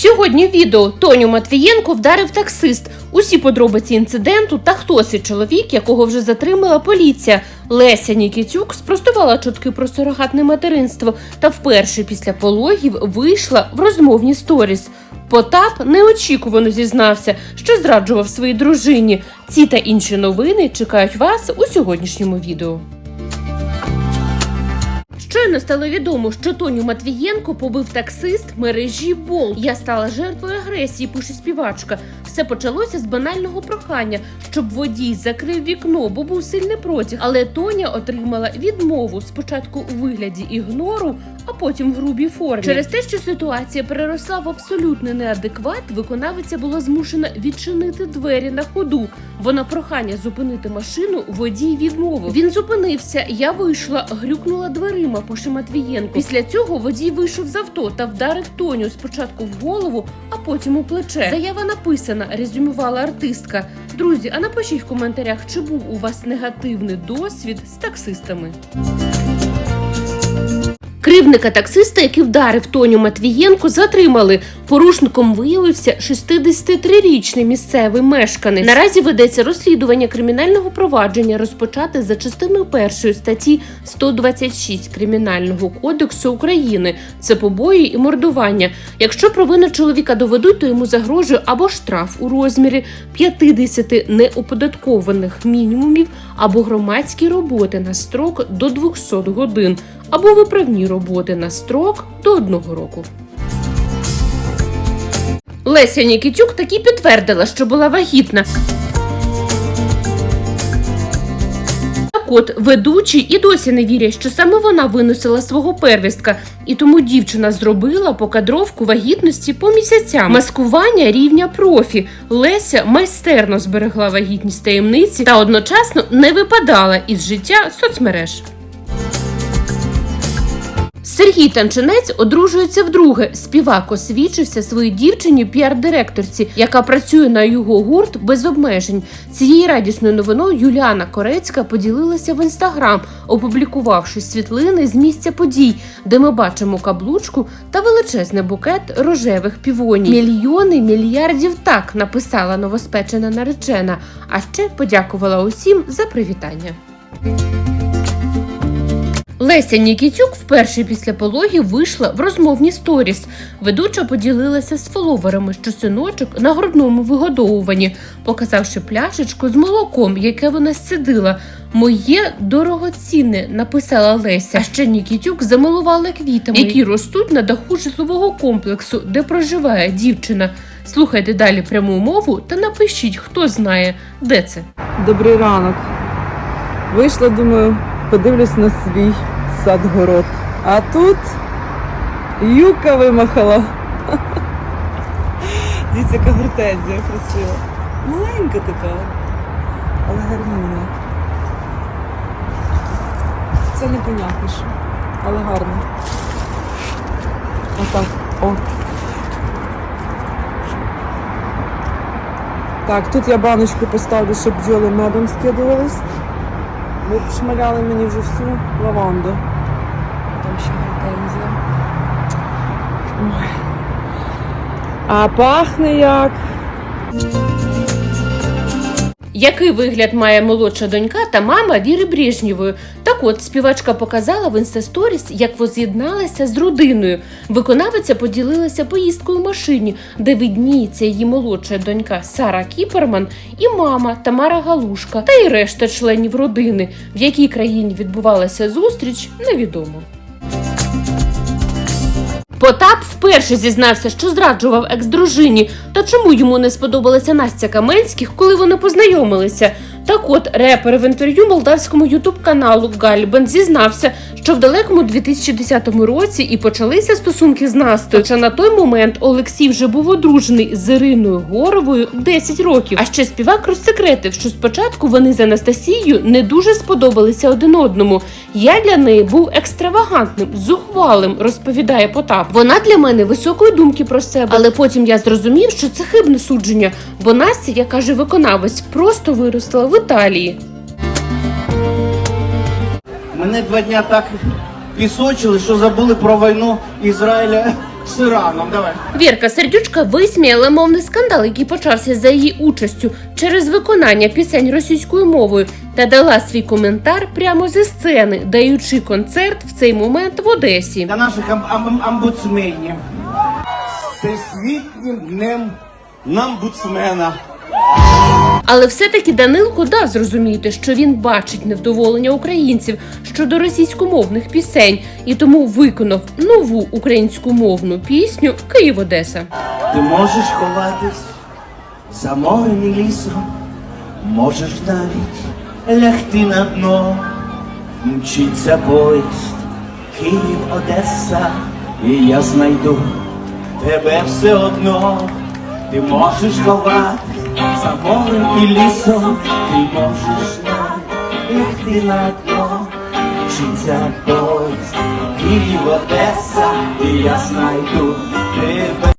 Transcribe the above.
Сьогодні відео Тоню Матвієнко вдарив таксист. Усі подробиці інциденту та хто цей чоловік, якого вже затримала поліція. Леся Нікітюк спростувала чутки про сурогатне материнство та вперше після пологів вийшла в розмовні сторіс. Потап неочікувано зізнався, що зраджував своїй дружині. Ці та інші новини чекають вас у сьогоднішньому відео. Щойно стало відомо, що Тоню Матвієнко побив таксист мережі Бол. Я стала жертвою агресії, пише співачка. Все почалося з банального прохання, щоб водій закрив вікно, бо був сильний протяг. Але Тоня отримала відмову спочатку у вигляді ігнору, а потім в грубій формі. Через те, що ситуація переросла в абсолютний неадекват, виконавиця була змушена відчинити двері на ходу. Бо на прохання зупинити машину водій відмовив. Він зупинився. Я вийшла, грюкнула дверима пише Матвієнко. Після цього водій вийшов з авто та вдарив Тоню спочатку в голову, а потім у плече. Заява написана, резюмувала артистка. Друзі, а напишіть в коментарях, чи був у вас негативний досвід з таксистами. Кривника таксиста, який вдарив Тоню Матвієнко, затримали. Порушником виявився 63-річний місцевий мешканець. Наразі ведеться розслідування кримінального провадження, розпочате за частиною першої статті 126 Кримінального кодексу України. Це побої і мордування. Якщо провину чоловіка доведуть, то йому загрожує або штраф у розмірі 50 неоподаткованих мінімумів, або громадські роботи на строк до 200 годин, або виправні роботи на строк до одного року. Леся Нікітюк таки підтвердила, що була вагітна. Так от, ведучі і досі не вірять, що саме вона виносила свого первістка, і тому дівчина зробила покадровку вагітності по місяцям. Маскування рівня профі. Леся майстерно зберегла вагітність таємниці та одночасно не випадала із життя соцмереж. Сергій Танчинець одружується вдруге. Співак освічився своїй дівчині піар-директорці, яка працює на його гурт без обмежень. Цією радісною новиною Юліана Корецька поділилася в інстаграм, опублікувавши світлини з місця подій, де ми бачимо каблучку та величезний букет рожевих півоній. Мільйони мільярдів так написала новоспечена наречена. А ще подякувала усім за привітання. Леся Нікітюк вперше після пологів вийшла в розмовні сторіс. Ведуча поділилася з фоловерами, що синочок на грудному вигодовуванні, показавши пляшечку з молоком, яке вона сцедила. Моє дорогоцінне, написала Леся. А ще Нікітюк замилувала квітами, які ростуть на даху житлового комплексу, де проживає дівчина. Слухайте далі пряму мову та напишіть, хто знає, де це. Добрий ранок. Вийшла, думаю, подивлюсь на свій сад-город. А тут юка вимахала. Дивіться, яка гортензія красива. Маленька така, але гарнина. Це непонятно що, але гарно. Отак. О. Так, тут я баночку поставлю, щоб бджоли медом скидувались. Ви шмаляли мені вже всю лаванду. Там ще гортензія. Ой. А пахне як. Який вигляд має молодша донька та мама Віри Брежнєвої? Так от співачка показала в інстасторіс, як воз'єдналася з родиною. Виконавиця поділилася поїздкою в машині, де видніється її молодша донька Сара Кіперман і мама Тамара Галушка та й решта членів родини. В якій країні відбувалася зустріч, невідомо. Потап вперше зізнався, що зраджував екс-дружині. Та чому йому не сподобалася Настя Каменських, коли вони познайомилися? Так от репер в інтерв'ю молдавському ютуб-каналу Гальбан зізнався, що в далекому 2010 році і почалися стосунки з Настою. Хоча на той момент Олексій вже був одружений з Іриною Горовою 10 років. А ще співак розсекретив, що спочатку вони з Анастасією не дуже сподобалися один одному. Я для неї був екстравагантним, зухвалим, розповідає Потап. Вона для мене високої думки про себе, але потім я зрозумів, що це хибне судження, бо Настя, як каже виконавець, просто виросла Італії. Мене два дня так пісочили, що забули про війну Ізраїля З Іраном, давай. Вірка Сердючка висміяла мовний скандал, який почався за її участю через виконання пісень російською мовою, та дала свій коментар прямо зі сцени, даючи концерт в цей момент в Одесі. Для наших ам- ам- амбудсменів. Всесвітнім днем намбудсмена. Але все-таки Данилко дав зрозуміти, що він бачить невдоволення українців щодо російськомовних пісень, і тому виконав нову українськомовну пісню Київ Одеса. Ти можеш ховатись за морем і лісом, можеш навіть лягти на дно, мчиться поїзд, Київ, Одеса, і я знайду тебе все одно. Ти можеш ховатись за морем і лісом, ти можеш нам лягти на дно, мчиться поїзд, Київ, Одеса, і я знайду тебе.